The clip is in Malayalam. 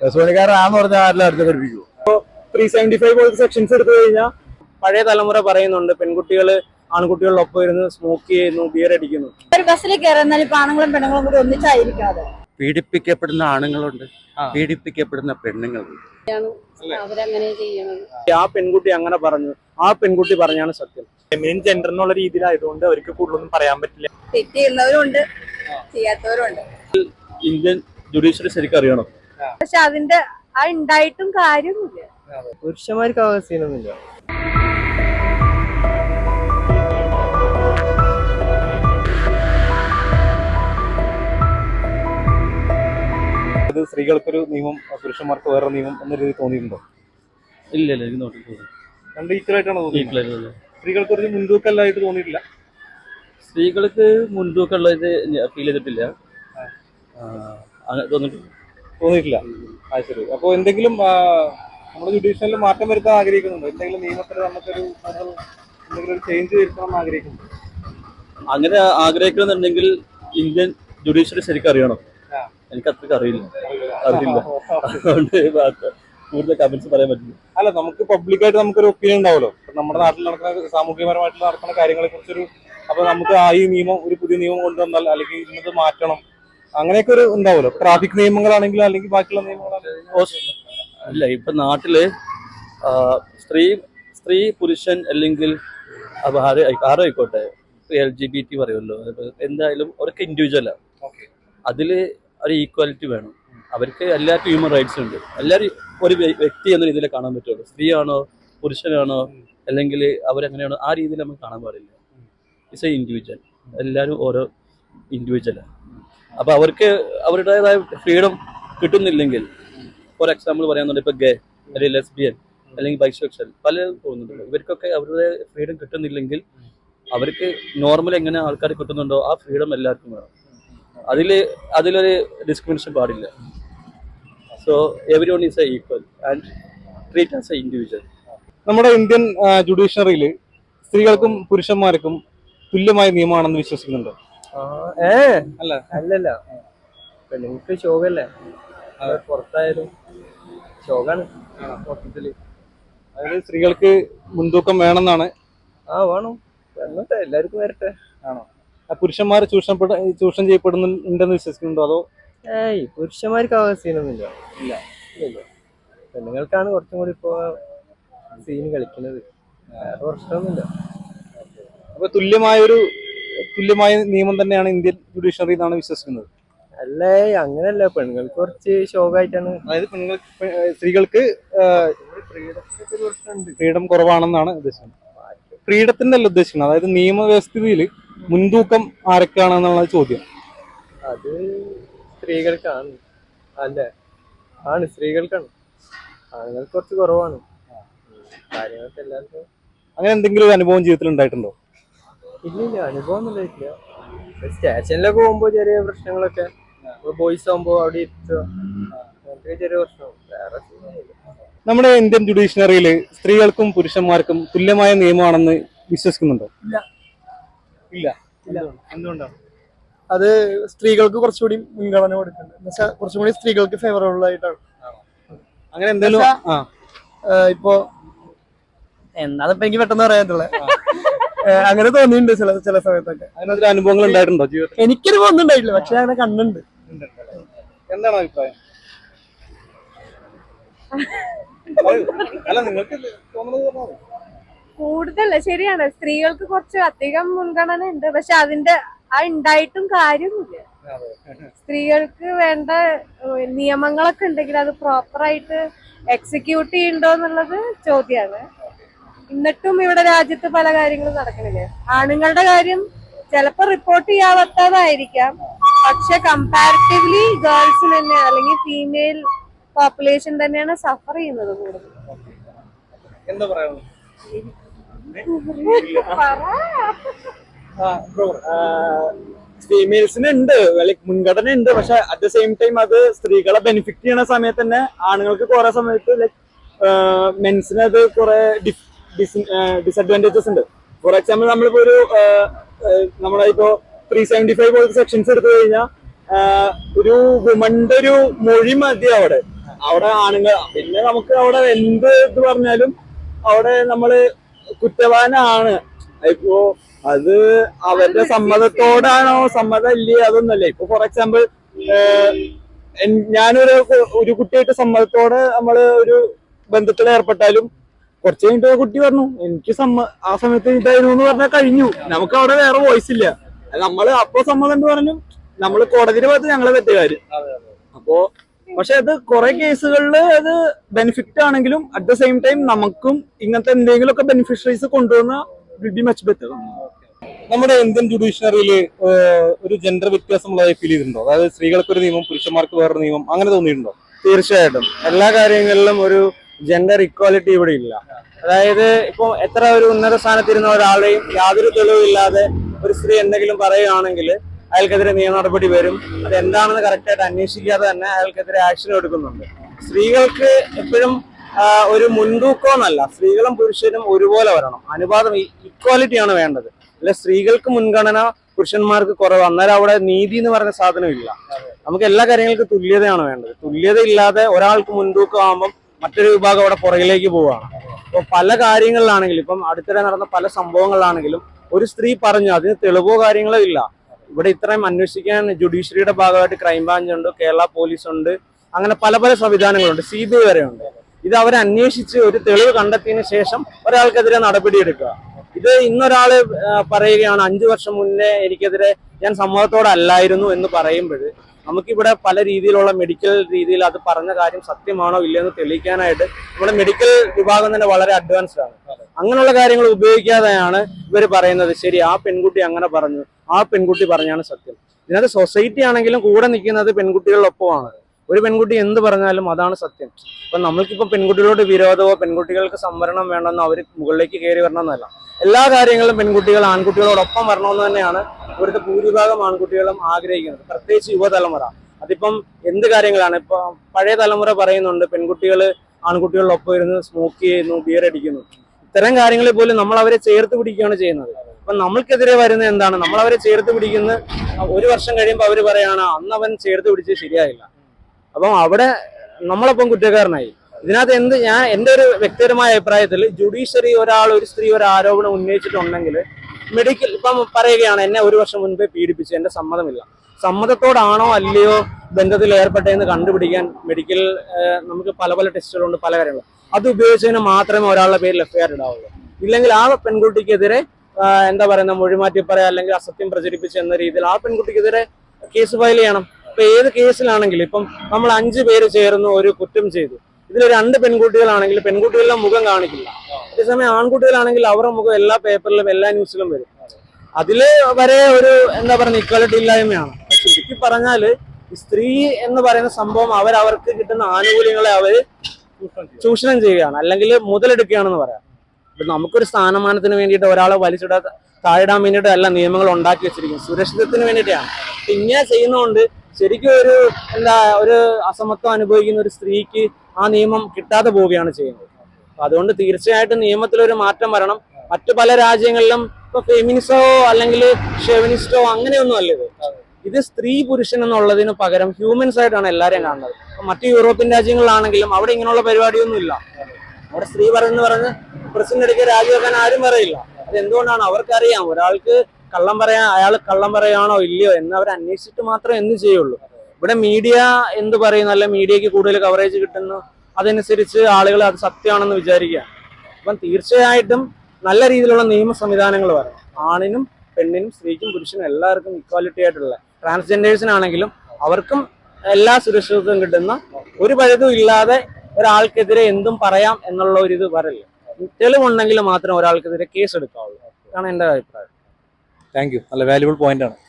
ബസ് പണിക്കാരനാന്ന് പറഞ്ഞാൽ ആരെല്ലാം അടുത്ത് പഠിപ്പിക്കൂ ത്രീ സെവന്റി ഫൈവ് പോലത്തെ സെക്ഷൻസ് എടുത്തു കഴിഞ്ഞാൽ പഴയ തലമുറ പറയുന്നുണ്ട് പെൺകുട്ടികൾ ആൺകുട്ടികളിലൊപ്പം ഇരുന്ന് സ്മോക്ക് ചെയ്യുന്നു ബിയർ അടിക്കുന്നു. ഒരു ബസ്സിൽ കയറുന്നാൽ ഇപ്പൊ ആണുങ്ങളും പെണ്ണുങ്ങളും കൂടി ഒന്നിച്ചായിരിക്കാതെ. പീഡിപ്പിക്കപ്പെടുന്ന ആണുങ്ങളുണ്ട് ആ. പീഡിപ്പിക്കപ്പെടുന്ന പെണ്ണുങ്ങളുണ്ട്. അവരങ്ങനെ ചെയ്യണത്. ആ പെൺകുട്ടി അങ്ങനെ പറഞ്ഞു ആ പെൺകുട്ടി പറഞ്ഞാണ് സത്യം. ഫെമിനിൻ ജെൻഡർ എന്നുള്ള രീതിയിലായതുകൊണ്ട് അവർക്ക് കൂടുതലൊന്നും പറയാൻ പറ്റില്ല. തെറ്റ് ചെയ്യുന്നവരുണ്ട് ചെയ്യാത്തവരുണ്ട്. ഇന്ത്യൻ ജുഡീഷ്യറി ശരിക്കും അറിയണം പക്ഷെ അതിന്റെ ആ ഉണ്ടായിട്ടും കാര്യമൊന്നുമില്ല പുരുഷന്മാർക്ക് അവകാശമൊന്നുമില്ല ഇത് സ്ത്രീകൾക്കൊരു നിയമം പുരുഷന്മാർക്ക് വേറെ നിയമം എന്ന രീതിയിൽ തോന്നിയിട്ടുണ്ടോ? ഇല്ല ഇല്ല എനിക്ക് നോക്കിയിട്ടില്ല. രണ്ട് ഈക്വൽ ആയിട്ടാണ് സ്ത്രീകൾക്ക് ഒരു മുൻതൂക്കല്ലായിട്ട് തോന്നിയിട്ടില്ല. സ്ത്രീകൾക്ക് മുൻതൂക്കം ഉള്ളത് ഫീൽ ചെയ്തിട്ടില്ല. തോന്നിട്ടില്ല തോന്നിയിട്ടില്ല. അത് ശരി. അപ്പോൾ എന്തെങ്കിലും നമ്മുടെ ജുഡീഷ്യലിൽ മാറ്റം വരുത്താൻ ആഗ്രഹിക്കുന്നുണ്ടോ? എന്തെങ്കിലും നിയമത്തിൽ നമുക്കൊരു എന്തെങ്കിലും ഒരു ചേഞ്ച് വരുത്തണം എന്ന് ആഗ്രഹിക്കുന്നുണ്ടോ? അങ്ങനെ ആഗ്രഹിക്കണമെന്നുണ്ടെങ്കിൽ ഇന്ത്യൻ ജുഡീഷ്യറി ശരിക്കും അറിയണം. എനിക്ക് അത്രയ്ക്ക് അറിയില്ല. അറിയില്ല. അതുകൊണ്ട് കൂടുതൽ കമന്റ്സ് പറയാൻ പറ്റില്ല. അല്ല നമുക്ക് പബ്ലിക്കായിട്ട് നമുക്കൊരു ഒപ്പീനിയൻ ഉണ്ടാവുമല്ലോ നമ്മുടെ നാട്ടിൽ നടക്കുന്ന സാമൂഹികപരമായിട്ട് നടക്കുന്ന കാര്യങ്ങളെ കുറിച്ചൊരു അപ്പൊ നമുക്ക് ആ ഈ നിയമം ഒരു പുതിയ നിയമം കൊണ്ടുവന്നാൽ അല്ലെങ്കിൽ ഇന്നത് മാറ്റണം അങ്ങനെയൊക്കെ ഒരു ഉണ്ടാവുമല്ലോ. ട്രാഫിക് നിയമങ്ങളാണെങ്കിലും അല്ലെങ്കിൽ ബാക്കിയുള്ള നിയമങ്ങളാണെങ്കിലും. അല്ല ഇല്ല ഇപ്പൊ നാട്ടിൽ സ്ത്രീ സ്ത്രീ പുരുഷൻ അല്ലെങ്കിൽ ആരോയിക്കോട്ടെ എൽ ജി ബി ടി പറയുമല്ലോ. എന്തായാലും അവരൊക്കെ ഇൻഡിവിജ്വലാണ് അതിൽ ഒരു ഈക്വാലിറ്റി വേണം. അവർക്ക് എല്ലാവർക്കും ഹ്യൂമൻ റൈറ്റ്സ് ഉണ്ട്. എല്ലാവരും ഒരു വ്യക്തി എന്ന രീതിയിൽ കാണാൻ പറ്റുള്ളൂ. സ്ത്രീയാണോ പുരുഷനാണോ അല്ലെങ്കിൽ അവരെങ്ങനെയാണോ ആ രീതിയിൽ നമുക്ക് കാണാൻ പാടില്ല. ഇറ്റ്സ് എ ഇൻഡിവിജ്വൽ എല്ലാവരും ഓരോ ഇൻഡിവിജ്വലാണ് അപ്പോൾ അവർക്ക് അവരുടേതായ ഫ്രീഡം കിട്ടുന്നില്ലെങ്കിൽ ഫോർ എക്സാമ്പിൾ പറയാന്നുണ്ട് ഇപ്പോൾ ഗേ അല്ലെങ്കിൽ ലെസ്ബിയൻ അല്ലെങ്കിൽ ബൈസെക്ഷൽ പലരും പോകുന്നുണ്ട്. ഇവർക്കൊക്കെ അവരുടെ ഫ്രീഡം കിട്ടുന്നില്ലെങ്കിൽ അവർക്ക് നോർമൽ എങ്ങനെ ആൾക്കാർ കിട്ടുന്നുണ്ടോ ആ ഫ്രീഡം എല്ലാവർക്കും വേണം. അതിൽ അതിലൊരു ഡിസ്ക്രിമിനേഷൻ പാടില്ല. So every one is a equal and treat as a individual നമ്മുടെ ഇന്ത്യൻ ജുഡീഷ്യറിയിൽ സ്ത്രീകൾക്കും പുരുഷന്മാർക്കും തുല്യമായ നിയമമാണെന്ന് വിശ്വസിക്കുന്നുണ്ടോ. ഏ? അല്ല. അല്ലല്ല. പെണ്ണുങ്ങൾക്ക് ശോകല്ലേ? പുറത്തായാലും ശോകാണ് മൊത്തത്തിൽ. അതായത് സ്ത്രീകൾക്ക് മുൻതൂക്കം വേണമെന്നാണ്. ആ വേണം. എന്നിട്ട് എല്ലാവർക്കും വരട്ടെ. ആ പുരുഷന്മാർ ചൂഷണപ്പെട ചൂഷണം ചെയ്യപ്പെടുന്നുണ്ടെന്ന് വിശ്വസിക്കുന്നുണ്ടോ അതോ? ഏയ് പുരുഷന്മാർക്ക് ആ സീനൊന്നുമില്ല. ഇല്ല. ഇല്ല. പെണ്ണുങ്ങൾക്കാണ് കുറച്ചും കൂടി ഇപ്പോ സീൻ കളിക്കുന്നത്. വേറെ പ്രശ്നമൊന്നുമില്ല. അപ്പൊ തുല്യമായ ഒരു തുല്യമായ നിയമം തന്നെയാണ് ഇന്ത്യൻ ജുഡീഷ്യറി എന്നാണ് വിശ്വസിക്കുന്നത്. അല്ലേ അങ്ങനല്ല പെണ്ണുങ്ങൾക്ക് കുറച്ച് ശോകായിട്ടാണ്. അതായത് പെണ്ണുങ്ങൾക്ക് സ്ത്രീകൾക്ക് ഫ്രീഡം കുറവാണെന്നാണ് ഉദ്ദേശിക്കുന്നത്. ഫ്രീഡത്തിന്റെ അല്ല ഉദ്ദേശിക്കുന്നത്. അതായത് നിയമവ്യവസ്ഥിതിയിൽ മുൻതൂക്കം ആരൊക്കെയാണെന്നുള്ള ചോദ്യം. അത് സ്ത്രീകൾക്കാണ്. അല്ല? ആണ് സ്ത്രീകൾക്കാണ്. ആണുങ്ങൾക്ക് കുറച്ച് കുറവാണ്. കാര്യങ്ങൾക്ക് എല്ലാവർക്കും അങ്ങനെ എന്തെങ്കിലും ഒരു അനുഭവം ജീവിതത്തിൽ ഉണ്ടായിട്ടുണ്ടോ? ഇല്ലില്ല അനുഭവം ഒന്നും ഇല്ല സ്റ്റേഷനിലൊക്കെ പോകുമ്പോ ചെറിയ പ്രശ്നങ്ങളൊക്കെ. ബോയ്സ് ആകുമ്പോ അവിടെ ഇരുത്തുക അങ്ങനത്തെ ചെറിയ പ്രശ്നം വേറെ നമ്മുടെ ഇന്ത്യൻ ജുഡീഷ്യറിയിൽ സ്ത്രീകൾക്കും പുരുഷന്മാർക്കും തുല്യമായ നിയമമാണെന്ന് വിശ്വസിക്കുന്നുണ്ടോ? ഇല്ല. എന്തുകൊണ്ടാണ് അത് സ്ത്രീകൾക്ക് കുറച്ചുകൂടി മുൻഗണന കൊടുക്കുന്നുണ്ട്. എന്നുവെച്ചാൽ കുറച്ചും കൂടി സ്ത്രീകൾക്ക് ഫേവറബിൾ ആയിട്ടാണ്. അങ്ങനെ എന്തെങ്കിലും ഇപ്പോ എന്താണിപ്പോ എനിക്ക് പെട്ടെന്ന് പറയാനുള്ളത് അങ്ങനെ തോന്നിയിട്ടുണ്ട് ചില ചില സമയത്തൊക്കെ. അതിനൊരു അനുഭവങ്ങൾ ഉണ്ടായിട്ടുണ്ടോ ജീവിതത്തിൽ? എനിക്കൊരു ഒന്നും ഉണ്ടായിട്ടില്ല പക്ഷെ അങ്ങനെ കണ്ണുണ്ട് എന്താണ് അഭിപ്രായം. അല്ല നിങ്ങൾക്ക് തോന്നുന്നത്. കൂടുതൽ ശരിയാണ്. സ്ത്രീകൾക്ക് കുറച്ച് അധികം മുൻഗണന ഉണ്ട് പക്ഷെ അതിന്റെ ആ ഉണ്ടായിട്ടും കാര്യമില്ല. സ്ത്രീകൾക്ക് വേണ്ട നിയമങ്ങളൊക്കെ ഉണ്ടെങ്കിൽ അത് പ്രോപ്പറായിട്ട് എക്സിക്യൂട്ട് ചെയ്യണ്ടോ എന്നുള്ളത് ചോദ്യമാണ്. എന്നിട്ടും ഇവിടെ രാജ്യത്ത് പല കാര്യങ്ങളും നടക്കണില്ലേ ആണുങ്ങളുടെ കാര്യം ചിലപ്പോൾ റിപ്പോർട്ട് ചെയ്യാവാത്തതായിരിക്കാം. പക്ഷെ കമ്പാരിറ്റീവ്ലി ഗേൾസിന് തന്നെ അല്ലെങ്കിൽ ഫീമെയിൽ പോപ്പുലേഷൻ തന്നെയാണ് സഫർ ചെയ്യുന്നത് കൂടുതൽ എന്താ ഫീമെയിൽസിന് ഉണ്ട് ലൈക് മുൻഗണന ഉണ്ട് പക്ഷെ അറ്റ് ദ സെയിം ടൈം അത് സ്ത്രീകളെ ബെനിഫിറ്റ് ചെയ്യണ സമയത്ത് തന്നെ ആണുങ്ങൾക്ക് കുറെ സമയത്ത് ലൈക് മെൻസിന് അത് കുറെ ഡിസഡ്വാന്റേജസ് ഉണ്ട്. ഫോർ എക്സാമ്പിൾ നമ്മളിപ്പോ ഒരു നമ്മുടെ ഇപ്പോ ത്രീ സെവന്റി ഫൈവ് പോലത്തെ സെക്ഷൻസ് എടുത്തു കഴിഞ്ഞാൽ ഒരു വുമന്റെ ഒരു മൊഴി മതി അവിടെ. അവിടെ ആണുങ്ങൾ പിന്നെ നമുക്ക് അവിടെ എന്ത് ഇത് പറഞ്ഞാലും അവിടെ നമ്മൾ കുറ്റവാനാണ്. ഇപ്പോ അത് അവരുടെ സമ്മതത്തോടാണോ സമ്മതം ഇല്ലേ അതൊന്നല്ല ഇപ്പൊ ഫോർ എക്സാമ്പിൾ ഞാനൊരു ഒരു കുട്ടിയായിട്ട് സമ്മതത്തോടെ നമ്മൾ ഒരു ബന്ധത്തിൽ ഏർപ്പെട്ടാലും കുറച്ച് കഴിഞ്ഞിട്ട് കുട്ടി പറഞ്ഞു എനിക്ക് സമ്മ ആ സമയത്ത് ഇതായിരുന്നു എന്ന് പറഞ്ഞാൽ കഴിഞ്ഞു. നമുക്ക് അവിടെ വേറെ വോയിസ് ഇല്ല. നമ്മൾ അപ്പൊ സമ്മതം എന്ന് പറഞ്ഞു നമ്മൾ കോടതിയുടെ ഭാഗത്ത് ഞങ്ങളെ തെറ്റുകാര് അപ്പോ പക്ഷെ അത് കുറെ കേസുകളിൽ അത് ബെനിഫിറ്റ് ആണെങ്കിലും അറ്റ് ദ സെയിം ടൈം നമുക്കും ഇങ്ങനത്തെ എന്തെങ്കിലും ഒക്കെ ബെനിഫിഷ്യറീസ് കൊണ്ടുവന്ന വിൽ ബി മച്ച് ബെറ്റർ നമ്മുടെ ഇന്ത്യൻ ജുഡീഷ്യറിയിൽ ഒരു ജെൻഡർ വ്യത്യാസമുള്ളതായി ഫീൽ ചെയ്തിട്ടുണ്ടോ? അതായത് സ്ത്രീകൾക്ക് ഒരു നിയമം പുരുഷന്മാർക്ക് വേറൊരു നിയമം അങ്ങനെ തോന്നിയിട്ടുണ്ടോ? തീർച്ചയായിട്ടും. എല്ലാ കാര്യങ്ങളിലും ഒരു ജെൻഡർ ഇക്വാലിറ്റി ഇവിടെ ഇല്ല. അതായത് ഇപ്പൊ എത്ര ഒരു ഉന്നത സ്ഥാനത്തിരുന്ന ഒരാളെയും യാതൊരു തെളിവില്ലാതെ ഒരു സ്ത്രീ എന്തെങ്കിലും പറയുകയാണെങ്കിൽ അയാൾക്കെതിരെ നിയമ നടപടി വരും. അത് എന്താണെന്ന് കറക്റ്റായിട്ട് അന്വേഷിക്കാതെ തന്നെ അയാൾക്കെതിരെ ആക്ഷൻ എടുക്കുന്നുണ്ട്. സ്ത്രീകൾക്ക് എപ്പോഴും ഒരു മുൻതൂക്കമെന്നല്ല സ്ത്രീകളും പുരുഷനും ഒരുപോലെ വരണം. അനുപാതം ഇക്വാലിറ്റിയാണ് വേണ്ടത്. അല്ലെ സ്ത്രീകൾക്ക് മുൻഗണന പുരുഷന്മാർക്ക് കുറവ്. അന്നേരം അവിടെ നീതി എന്ന് പറഞ്ഞ സാധനം ഇല്ല നമുക്ക് എല്ലാ കാര്യങ്ങൾക്കും തുല്യതയാണ് വേണ്ടത്. തുല്യത ഇല്ലാതെ ഒരാൾക്ക് മുൻതൂക്കം ആകുമ്പം മറ്റൊരു വിഭാഗം അവിടെ പുറകിലേക്ക് പോവുകയാണ്. അപ്പോൾ പല കാര്യങ്ങളിലാണെങ്കിലും ഇപ്പം അടുത്തിടെ നടന്ന പല സംഭവങ്ങളിലാണെങ്കിലും ഒരു സ്ത്രീ പറഞ്ഞു അതിന് തെളിവോ കാര്യങ്ങളോ ഇല്ല. ഇവിടെ ഇത്രയും അന്വേഷിക്കാൻ ജുഡീഷ്യറിയുടെ ഭാഗമായിട്ട് ക്രൈംബ്രാഞ്ച് ഉണ്ട് കേരള പോലീസ് ഉണ്ട് അങ്ങനെ പല പല സംവിധാനങ്ങളുണ്ട് സി ബി വരെ ഉണ്ട്. ഇത് അവരെ അന്വേഷിച്ച് ഒരു തെളിവ് കണ്ടെത്തിയതിനു ശേഷം ഒരാൾക്കെതിരെ നടപടിയെടുക്കുക. ഇത് ഇന്നൊരാൾ ആ, പറയുകയാണ് അഞ്ചു വർഷം മുന്നേ എനിക്കെതിരെ ഞാൻ സമ്മതത്തോടെ അല്ലായിരുന്നു എന്ന് പറയുമ്പോൾ നമുക്കിവിടെ പല രീതിയിലുള്ള മെഡിക്കൽ രീതിയിൽ അത് പറഞ്ഞ കാര്യം സത്യമാണോ ഇല്ലയെന്ന് തെളിയിക്കാനായിട്ട് നമ്മുടെ മെഡിക്കൽ വിഭാഗം തന്നെ വളരെ അഡ്വാൻസ്ഡ് ആണ്. അങ്ങനെയുള്ള കാര്യങ്ങൾ ഉപയോഗിക്കാതെയാണ് ഇവർ പറയുന്നത് ശരി ആ പെൺകുട്ടി അങ്ങനെ പറഞ്ഞു ആ പെൺകുട്ടി പറഞ്ഞാണ് സത്യം. ഇതിനകത്ത് സൊസൈറ്റി ആണെങ്കിലും കൂടെ നിൽക്കുന്നത് പെൺകുട്ടികളിലൊപ്പമാണ്. ഒരു പെൺകുട്ടി എന്ത് പറഞ്ഞാലും അതാണ് സത്യം. അപ്പൊ നമ്മൾക്കിപ്പോ പെൺകുട്ടികളോട് വിരോധമോ പെൺകുട്ടികൾക്ക് സംവരണം വേണമെന്നോ അവർ മുകളിലേക്ക് കയറി വരണമെന്നല്ല. എല്ലാ കാര്യങ്ങളും പെൺകുട്ടികൾ ആൺകുട്ടികളോടൊപ്പം വരണമെന്ന് തന്നെയാണ് ഇവിടുത്തെ ഭൂരിഭാഗം ആൺകുട്ടികളും ആഗ്രഹിക്കുന്നത്. പ്രത്യേകിച്ച് യുവതലമുറ. അതിപ്പം എന്ത് കാര്യങ്ങളാണ്? ഇപ്പൊ പഴയ തലമുറ പറയുന്നുണ്ട് പെൺകുട്ടികൾ ആൺകുട്ടികളൊപ്പം ഇരുന്ന് സ്മോക്ക് ചെയ്യുന്നു ബിയർ അടിക്കുന്നു. ഇത്തരം കാര്യങ്ങളിൽ പോലും നമ്മൾ അവരെ ചേർത്ത് പിടിക്കുകയാണ് ചെയ്യുന്നത്. അപ്പൊ നമ്മൾക്കെതിരെ വരുന്ന എന്താണ്? നമ്മൾ അവരെ ചേർത്ത് പിടിക്കുന്ന ഒരു വർഷം കഴിയുമ്പോൾ അവർ പറയാണ് അന്ന് അവൻ ചേർത്ത് പിടിച്ച് ശരിയായില്ല. അപ്പം അവിടെ നമ്മളപ്പം കുറ്റക്കാരനായി. ഇതിനകത്ത് എന്ത് ഞാൻ എന്റെ ഒരു വ്യക്തിപരമായ അഭിപ്രായത്തിൽ ജുഡീഷ്യറി ഒരാൾ ഒരു സ്ത്രീ ഒരു ആരോപണം ഉന്നയിച്ചിട്ടുണ്ടെങ്കിൽ മെഡിക്കൽ ഇപ്പം പറയുകയാണ് എന്നെ ഒരു വർഷം മുൻപേ പീഡിപ്പിച്ചു എന്റെ സമ്മതമില്ല. സമ്മതത്തോടാണോ അല്ലയോ ബന്ധത്തിൽ ഏർപ്പെട്ടതെന്ന് കണ്ടുപിടിക്കാൻ മെഡിക്കൽ നമുക്ക് പല പല ടെസ്റ്റുകളുണ്ട് പല കാര്യങ്ങൾ. അത് ഉപയോഗിച്ചതിന് മാത്രമേ ഒരാളുടെ പേരിൽ എഫ്ഐആർ ഇടാവുള്ളൂ. ഇല്ലെങ്കിൽ ആ പെൺകുട്ടിക്കെതിരെ എന്താ പറയുന്ന മൊഴിമാറ്റി പറയാ അല്ലെങ്കിൽ അസത്യം പ്രചരിപ്പിച്ച എന്ന രീതിയിൽ ആ പെൺകുട്ടിക്കെതിരെ കേസ് ഫയൽ ചെയ്യണം. ഇപ്പൊ ഏത് കേസിലാണെങ്കിലും ഇപ്പം നമ്മൾ അഞ്ചു പേര് ചേർന്ന് ഒരു കുറ്റം ചെയ്തു. ഇതിൽ രണ്ട് പെൺകുട്ടികളാണെങ്കിൽ പെൺകുട്ടികളുടെ മുഖം കാണിക്കില്ല. അതേസമയം ആൺകുട്ടികളാണെങ്കിൽ അവരുടെ മുഖം എല്ലാ പേപ്പറിലും എല്ലാ ന്യൂസിലും വരും. അതിൽ വരെ ഒരു എന്താ പറയുക ഇക്വാലിറ്റി ഇല്ലായ്മയാണ്. ചുരുക്കി പറഞ്ഞാൽ സ്ത്രീ എന്ന് പറയുന്ന സംഭവം അവരവർക്ക് കിട്ടുന്ന ആനുകൂല്യങ്ങളെ അവർ ചൂഷണം ചെയ്യുകയാണ്. അല്ലെങ്കിൽ മുതലെടുക്കുകയാണെന്ന് പറയാം. നമുക്കൊരു സ്ഥാനമാനത്തിന് വേണ്ടിയിട്ട് ഒരാളെ വലിച്ചിടാ താഴെടാൻ വേണ്ടിയിട്ട് അല്ല നിയമങ്ങൾ ഉണ്ടാക്കി വെച്ചിരിക്കുന്നത്. സുരക്ഷിതത്തിന് വേണ്ടിയിട്ടാണ്. ഇങ്ങനെ ചെയ്യുന്നതുകൊണ്ട് ശരിക്കും ഒരു എന്താ ഒരു അസമത്വം അനുഭവിക്കുന്ന ഒരു സ്ത്രീക്ക് ആ നിയമം കിട്ടാതെ പോവുകയാണ് ചെയ്യുന്നത്. അതുകൊണ്ട് തീർച്ചയായിട്ടും നിയമത്തിലൊരു മാറ്റം വരണം. മറ്റു പല രാജ്യങ്ങളിലും ഇപ്പൊ ഫെമിനിസ്റ്റോ അല്ലെങ്കിൽ ഷെവനിസ്റ്റോ അങ്ങനെയൊന്നും അല്ല ഇത്. ഇത് സ്ത്രീ പുരുഷൻ എന്നുള്ളതിന് പകരം ഹ്യൂമൻസ് ആയിട്ടാണ് എല്ലാവരെയും കാണുന്നത്. മറ്റു യൂറോപ്യൻ രാജ്യങ്ങളിലാണെങ്കിലും അവിടെ ഇങ്ങനെയുള്ള പരിപാടിയൊന്നും ഇല്ല. അവിടെ സ്ത്രീ പറഞ്ഞു പറഞ്ഞ് പ്രസിഡന്റ് എടുക്കുക രാജിവെക്കാൻ ആരും പറയില്ല. അത് എന്തുകൊണ്ടാണ് അവർക്കറിയാം. ഒരാൾക്ക് കള്ളം പറയാൻ അയാൾ കള്ളം പറയാണോ ഇല്ലയോ എന്ന് അവർ അന്വേഷിച്ചിട്ട് മാത്രമേ എന്ത് ചെയ്യുള്ളൂ. ഇവിടെ മീഡിയ എന്ത് പറയുന്നു? അല്ലെ മീഡിയക്ക് കൂടുതൽ കവറേജ് കിട്ടുന്നു? അതനുസരിച്ച് ആളുകൾ അത് സത്യമാണെന്ന് വിചാരിക്കുക. അപ്പം തീർച്ചയായിട്ടും നല്ല രീതിയിലുള്ള നിയമ സംവിധാനങ്ങൾ വരണം. ആണിനും പെണ്ണിനും സ്ത്രീക്കും പുരുഷനും എല്ലാവർക്കും ഇക്വാലിറ്റി ആയിട്ടുള്ള ട്രാൻസ്ജെൻഡേഴ്സിനാണെങ്കിലും അവർക്കും എല്ലാ സുരക്ഷിതത്വം കിട്ടുന്ന ഒരു പഴുതും ഇല്ലാതെ ഒരാൾക്കെതിരെ എന്തും പറയാം എന്നുള്ള ഒരു ഇത് വരല്ല തെളിവുണ്ടെങ്കിൽ മാത്രം ഒരാൾക്കെതിരെ കേസ് എടുക്കാവുള്ളൂ. അതാണ് എന്റെ അഭിപ്രായം. Thank you. നല്ല വാല്യുബിൾ പോയിന്റ് ആണ്.